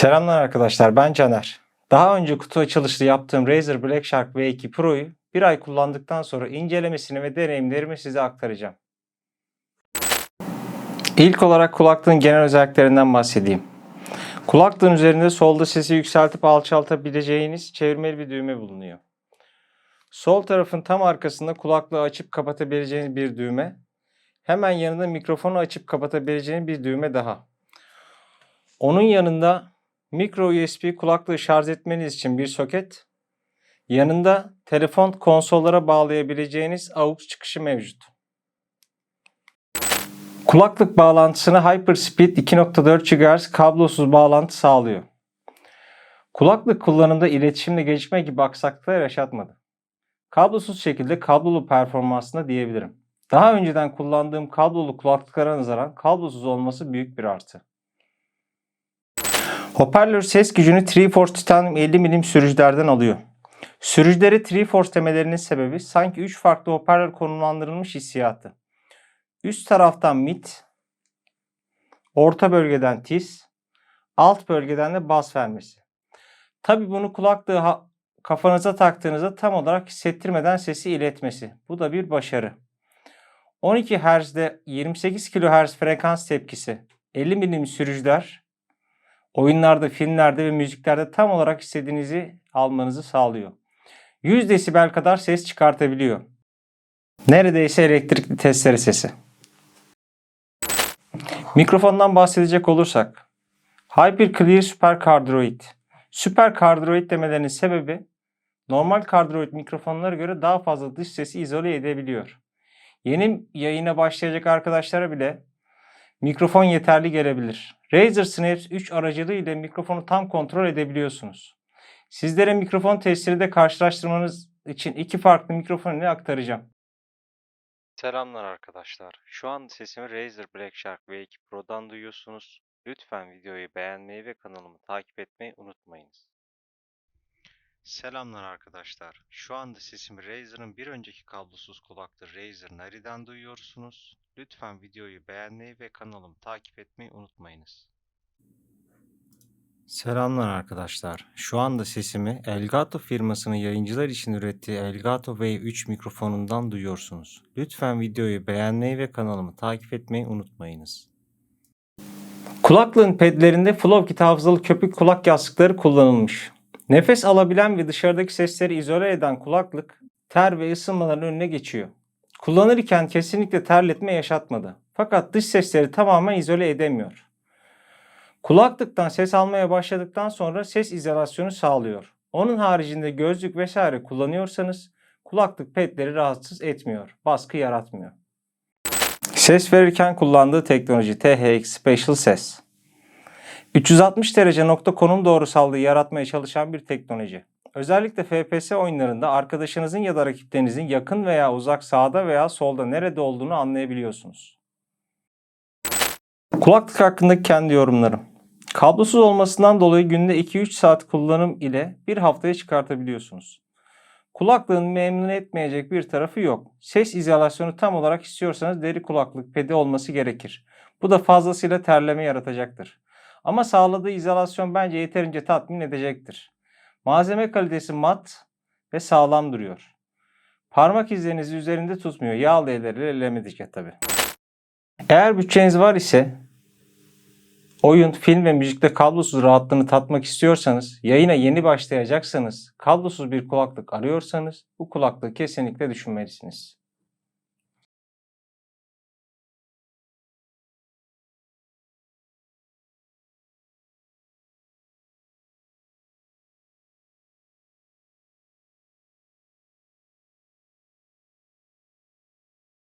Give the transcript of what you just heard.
Selamlar arkadaşlar ben Caner. Daha önce kutu açılışı yaptığım Razer Black Shark V2 Pro'yu bir ay kullandıktan sonra incelemesini ve deneyimlerimi size aktaracağım. İlk olarak kulaklığın genel özelliklerinden bahsedeyim. Kulaklığın üzerinde solda sesi yükseltip alçaltabileceğiniz çevirmeli bir düğme bulunuyor. Sol tarafın tam arkasında kulaklığı açıp kapatabileceğiniz bir düğme. Hemen yanında mikrofonu açıp kapatabileceğiniz bir düğme daha. Onun yanında micro USB kulaklığı şarj etmeniz için bir soket. Yanında telefon konsollara bağlayabileceğiniz AUX çıkışı mevcut. Kulaklık bağlantısına Hyperspeed 2.4 GHz kablosuz bağlantı sağlıyor. Kulaklık kullanımda iletişimle gecikme gibi aksaklıklar yaşatmadı. Kablosuz şekilde kablolu performansına diyebilirim. Daha önceden kullandığım kablolu kulaklıklara nazaran kablosuz olması büyük bir artı. Hoparlör ses gücünü Triforce Titanium 50 milim sürücülerden alıyor. Sürücülere Triforce demelerinin sebebi sanki 3 farklı hoparlör konumlandırılmış hissiyatı. Üst taraftan mid, orta bölgeden tiz, alt bölgeden de bas vermesi. Tabi bunu kulaklığı kafanıza taktığınızda tam olarak hissettirmeden sesi iletmesi. Bu da bir başarı. 12 Hz'de 28 kHz frekans tepkisi, 50 milim sürücüler oyunlarda, filmlerde ve müziklerde tam olarak istediğinizi almanızı sağlıyor. 100 desibel kadar ses çıkartabiliyor. Neredeyse elektrikli testere sesi. Mikrofondan bahsedecek olursak. Hyperclear Super Cardioid. Super Cardioid demelerinin sebebi normal Cardioid mikrofonlara göre daha fazla dış sesi izole edebiliyor. Yeni yayına başlayacak arkadaşlara bile mikrofon yeterli gelebilir. Razer Snaps 3 aracılığıyla mikrofonu tam kontrol edebiliyorsunuz. Sizlere mikrofon testini de karşılaştırmanız için iki farklı mikrofon ile aktaracağım. Selamlar arkadaşlar. Şu an sesimi Razer Black Shark V2 Pro'dan duyuyorsunuz. Lütfen videoyu beğenmeyi ve kanalımı takip etmeyi unutmayınız. Selamlar arkadaşlar. Şu anda sesimi Razer'ın bir önceki kablosuz kulaklığı Razer Nari'den duyuyorsunuz. Lütfen videoyu beğenmeyi ve kanalımı takip etmeyi unutmayınız. Selamlar arkadaşlar. Şu anda sesimi Elgato firmasının yayıncılar için ürettiği Elgato V3 mikrofonundan duyuyorsunuz. Lütfen videoyu beğenmeyi ve kanalımı takip etmeyi unutmayınız. Kulaklığın pedlerinde Flowkit hafızalı köpük kulak yastıkları kullanılmış. Nefes alabilen ve dışarıdaki sesleri izole eden kulaklık ter ve ısınmaların önüne geçiyor. Kullanırken kesinlikle terletme yaşatmadı. Fakat dış sesleri tamamen izole edemiyor. Kulaklıktan ses almaya başladıktan sonra ses izolasyonu sağlıyor. Onun haricinde gözlük vesaire kullanıyorsanız kulaklık pedleri rahatsız etmiyor, baskı yaratmıyor. Ses verirken kullandığı teknoloji THX Special Ses. 360 derece nokta konum doğrusallığı yaratmaya çalışan bir teknoloji. Özellikle FPS oyunlarında arkadaşınızın ya da rakiplerinizin yakın veya uzak sağda veya solda nerede olduğunu anlayabiliyorsunuz. Kulaklık hakkındaki kendi yorumlarım. Kablosuz olmasından dolayı günde 2-3 saat kullanım ile bir haftaya çıkartabiliyorsunuz. Kulaklığın memnun etmeyecek bir tarafı yok. Ses izolasyonu tam olarak istiyorsanız deri kulaklık pedi olması gerekir. Bu da fazlasıyla terleme yaratacaktır. Ama sağladığı izolasyon bence yeterince tatmin edecektir. Malzeme kalitesi mat ve sağlam duruyor. Parmak izlerinizi üzerinde tutmuyor. Yağlı elleriyle ellemedikçe tabi. Eğer bütçeniz var ise oyun, film ve müzikte kablosuz rahatlığını tatmak istiyorsanız, yayına yeni başlayacaksanız, kablosuz bir kulaklık arıyorsanız bu kulaklığı kesinlikle düşünmelisiniz.